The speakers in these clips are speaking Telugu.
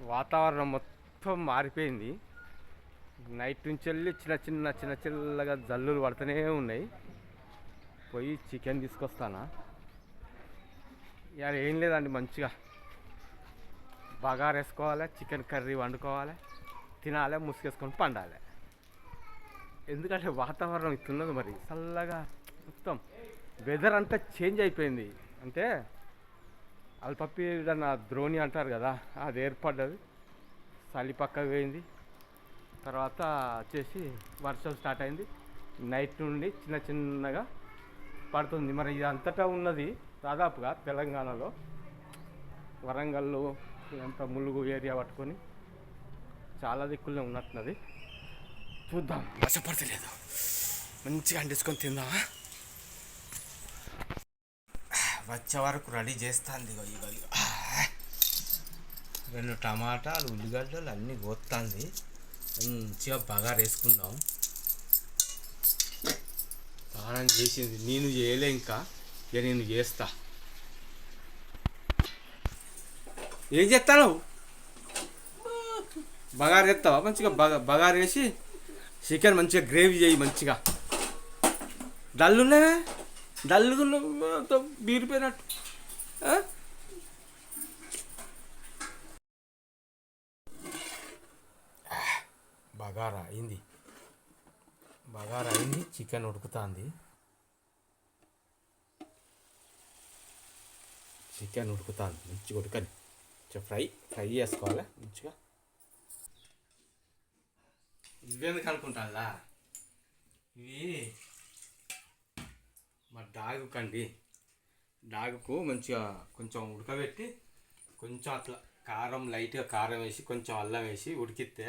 వాతావరణం మొత్తం మారిపోయింది. నైట్ నుంచి వెళ్ళి చిన్న చిన్న చిన్న చిన్నగా జల్లులు పడుతూనే ఉన్నాయి. పోయి చికెన్ తీసుకొస్తానా? ఇవాళ ఏం లేదండి మంచిగా. బగారు వేసుకోవాలి చికెన్ కర్రీ వండుకోవాలి తినాలి ముసుగేసుకొని పండాలి. ఎందుకంటే వాతావరణం ఇస్తున్నది మరి చల్లగా మొత్తం వెదర్ అంతా చేంజ్ అయిపోయింది. అంటే అల్పప్పి నా ద్రోణి అంటారు కదా అది ఏర్పడ్డది. చలి పక్కకు పోయింది. తర్వాత వచ్చేసి వర్షం స్టార్ట్ అయింది. నైట్ నుండి చిన్న చిన్నగా పడుతుంది. మరి ఇది అంతటా ఉన్నది దాదాపుగా తెలంగాణలో. వరంగల్లో ఇదంతా ములుగు ఏరియా పట్టుకొని చాలా దిక్కుల్లో ఉన్నట్టున్నది. చూద్దాం. వర్షపడతలేదు మంచిగా అంటించుకొని తిందామా? వచ్చే వరకు రెడీ చేస్తాంది ఇగో ఇగో ఇగో. రెండు టమాటాలు ఉల్లిగడ్డలు అన్నీ కోస్తుంది మంచిగా బగారు వేసుకుందాం. స్నానం చేసింది. నేను చేయలే ఇంకా. ఇక నేను చేస్తా. ఏం చేస్తాను బగారు వేస్తావా మంచిగా బగ బగారు వేసి చికెన్ మంచిగా గ్రేవీ చేయి మంచిగా. డల్లున్నా డల్లుగా బీరిపోయినట్టు? బగారా అయింది. బగారా అయింది చికెన్ ఉడుకుతుంది. చికెన్ ఉడుకుతుంది మంచిగా ఉడకని. ఫ్రై ఫ్రై చేసుకోవాలి మంచిగా? ఇవేందుకు అనుకుంటాలా ఇవి మా డాగుకు అండి డాగుకు మంచిగా కొంచెం ఉడకబెట్టి కొంచెం అట్లా కారం లైట్గా కారం వేసి కొంచెం అల్లం వేసి ఉడికిస్తే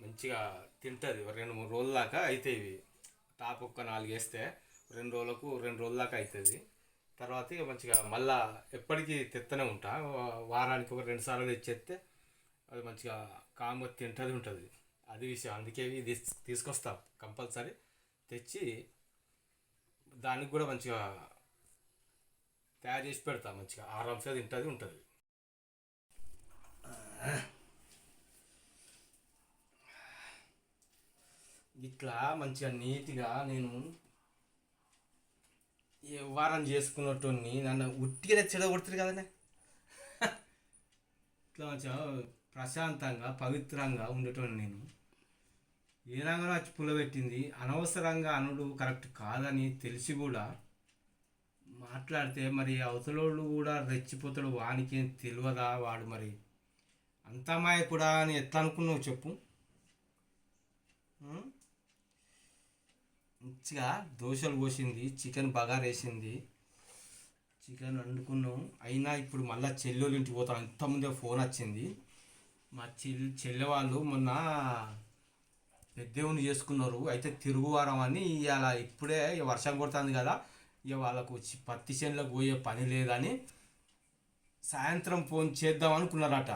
మంచిగా తింటుంది. రెండు మూడు రోజుల దాకా అవుతాయి ఇవి. టాప్ ఒక్క నాలుగు వేస్తే రెండు రోజులకు రెండు రోజుల దాకా అవుతుంది తర్వాత ఇక మంచిగా మళ్ళా ఎప్పటికీ తెత్తనే ఉంటా. వారానికి ఒక రెండు సార్లు తెచ్చేస్తే అది మంచిగా కామ్గా తింటుంది ఉంటుంది. అది విషయం. అందుకే ఇది తీసుకొస్తాం తీసుకొస్తా. కంపల్సరీ తెచ్చి దానికి కూడా మంచిగా తయారు చేసి పెడతా మంచిగా ఆరాంసే తింటుంది ఉంటుంది. ఇట్లా మంచిగా నీట్గా నేను వ్యవహారం చేసుకున్నట్టు నన్ను ఉట్టిగా చెడగొడుతుంది కదనే. ఇట్లా మంచిగా ప్రశాంతంగా పవిత్రంగా ఉండేటోని నేను. ఏ రంగంలో వచ్చి పుల్లబెట్టింది అనవసరంగా అనుడు కరెక్ట్ కాదని తెలిసి కూడా మాట్లాడితే మరి అవతలోళ్ళు కూడా రెచ్చిపోతాడు. వానికి తెలియదా వాడు మరి? అంతా కూడా అని ఎట్లా అనుకున్నావు చెప్పు. మంచిగా దోశలు పోసింది చికెన్ బాగా వేసింది. చికెన్ వండుకున్నాం. అయినా ఇప్పుడు మళ్ళీ చెల్లెలు ఇంటికి పోతాం. ఇంతకుముందే ఫోన్ వచ్చింది. మా చెల్లి చెల్లె వాళ్ళు మొన్న దేవుని చేసుకున్నారు. అయితే తిరుగువారం అని ఇవాళ ఇప్పుడే ఇక వర్షం కొడుతుంది కదా ఇక వాళ్ళకు పత్తి చేనులకు పోయే పని లేదని సాయంత్రం ఫోన్ చేద్దాం అనుకున్నారట.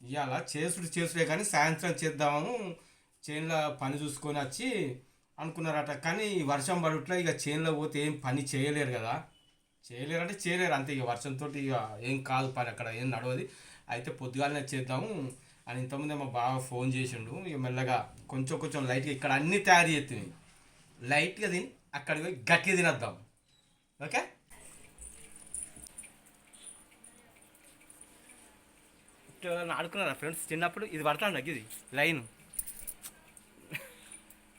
ఇవాళ చేసుడు చేసుడే కానీ సాయంత్రం చేద్దాము చేనులో పని చూసుకొని వచ్చి అనుకున్నారట. కానీ ఈ వర్షం పడుట్లా ఇక చేనులో పోతే ఏం పని చేయలేరు కదా. చేయలేరు అంటే చేయలేరు అంతే ఇక వర్షంతో ఇక ఏం కాదు పని అక్కడ ఏం నడవది. అయితే పొద్దుగాలనే చేద్దాము అని ఇంతకుముందే మా ఫోన్ చేసిండు. ఇక మెల్లగా కొంచెం కొంచెం లైట్గా ఇక్కడ అన్నీ తయారు చేస్తుంది లైట్గా తిని అక్కడికి పోయి గట్టిగా తినద్దాం. ఓకే? ఆడుకున్నారా ఫ్రెండ్స్? చిన్నప్పుడు ఇది పడతాను ఇది లైన్.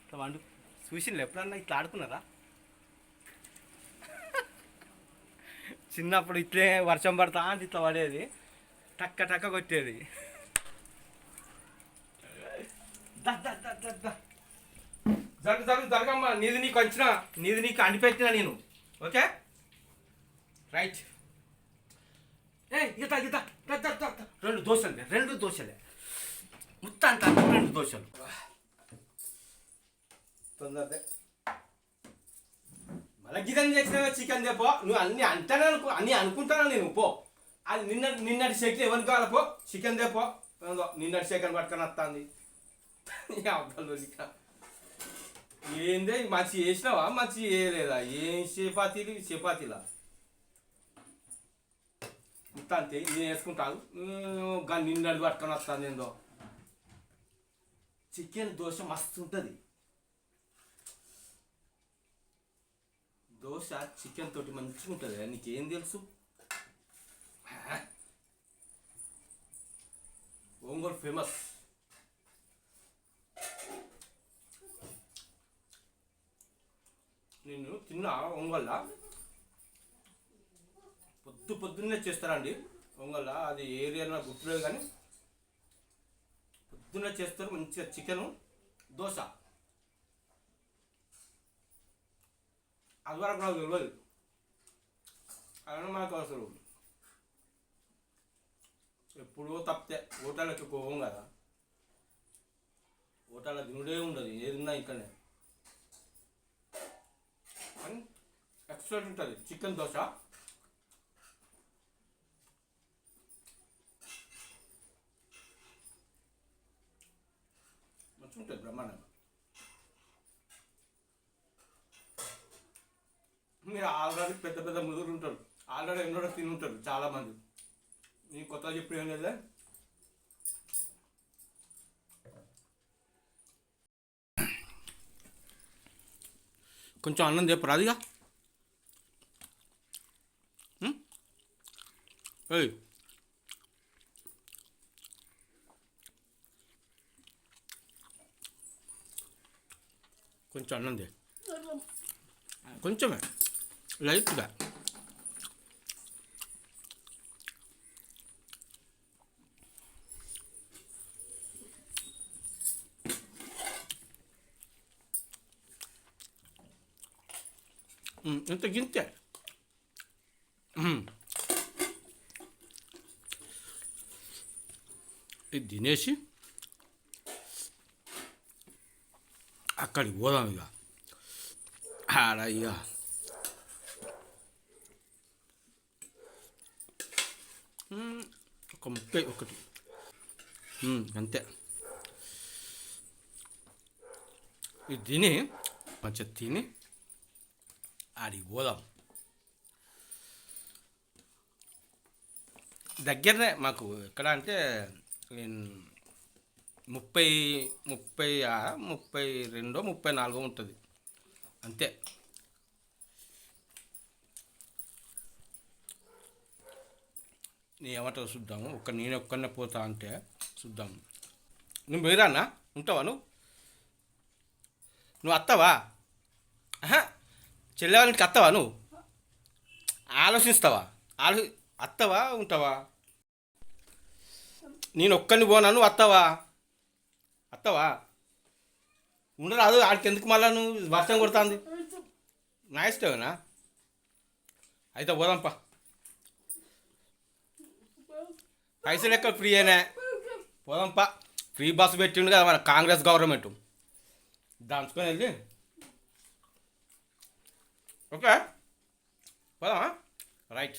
ఇట్లా వండు. చూసిండ్రు ఎప్పుడన్నా ఇట్లా ఆడుకున్నారా? చిన్నప్పుడు ఇట్లే వర్షం పడతా అంటే ఇట్లా పడేది. టక్క టక్క కొట్టేది. జరుగు జరుగు జరగమ్మా. నీది నీకు వచ్చిన నీది నీకు అనిపెట్టిన నేను. ఓకే? రైట్. ఏ దా, దా. రెండు దోశలే రెండు దోశలే. మొత్తం రెండు దోశలు. తొందరదే. మళ్ళీ గిదని చేసిన చికెన్ తెపో నువ్వు అన్ని అంటానే అనుకో అన్ని అనుకుంటానా నేను? పో. అది నిన్న నిన్నటి షేక్ ఎవరికి కావాలి పో? చికెన్ తెపో నిన్నటి చికెన్ పట్టుకొని వస్తుంది. అబ్బాలు ఏందే మంచి చేసినావా మంచి చేయలేదా ఏం చపాతీలు చపాతీలా అంతా అంతే నేను వేసుకుంటాను కానీ నిన్ను పట్టుకొని వస్తాను ఏందో చికెన్ దోశ మస్తు ఉంటుంది దోశ చికెన్ తోటి మంచిగా ఉంటుంది నీకేం తెలుసు హా? ఒంగోలు ఫేమస్ చిన్న తిన్నా పొద్దు పొద్దున్నే చేస్తారండి. ఒంగోళ్ళ? అది ఏరియా నాకు గుర్తులేదు కానీ. పొద్దున్నే చేస్తారు మంచిగా చికెను దోశ. అది వరకు నాకు తెలియదు అలానే మాకు అసలు ఎప్పుడో తప్పితే హోటళ్ళకి పోవం కదా. హోటళ్ళ తినుడే ఉండదు ఏది ఉన్నా ఇక్కడనే కానీ ఎక్సలెంట్ ఉంటుంది చికెన్ దోశ మంచిగా ఉంటుంది బ్రహ్మాండంగా మీరు ఆల్రెడీ పెద్ద పెద్ద ముదురు ఉంటారు ఆల్రెడీ ఎన్నో తిని ఉంటారు చాలామంది నేను కొత్తగా చెప్పి ఏం లేదా కొంచెం అన్నం చెప్పరాదిగా ఏయ్ కొంచెం అన్నం దే కొంచెమే లైట్గా ఉమ్, ఇంత గింతే ఇది తినేసి అక్కడికి పోదాం ఇక ఆడ ఇక ఒక ముప్పై ఒకటి అంతే ఇది తిని కొంచెం తిని ఆడికి పోదాం దగ్గరనే మాకు ఎక్కడ అంటే ముప్పై ముప్పై ముప్పై రెండో ముప్పై నాలుగో ఉంటుంది. అంతే. నీ ఏమంటావు చూద్దాము. ఒక్క నేను ఒక్కనే పోతా అంటే చూద్దాం. నువ్వు మీరానా? ఉంటావా నువ్వు? నువ్వు అత్తవా? చెల్లెవాళ్ళకి అత్తవా నువ్వు? ఆలోచిస్తావా? ఆలో అత్తవా? ఉంటావా? నేను ఒక్కడిని పోనా నువ్వు వస్తావా వస్తావా ఉండరాదు ఆడికి ఎందుకు మళ్ళా నువ్వు? వర్షం కొడుతుంది. నా ఇష్టమేనా? అయితే పోదాంపా. పైసలు ఎక్కడ ఫ్రీ అయినా పోదాంపా. ఫ్రీ బస్సు పెట్టిండు కదా మన కాంగ్రెస్ గవర్నమెంట్. దాంచుకొని వెళ్ళి. ఓకే. పోదామా? రైట్.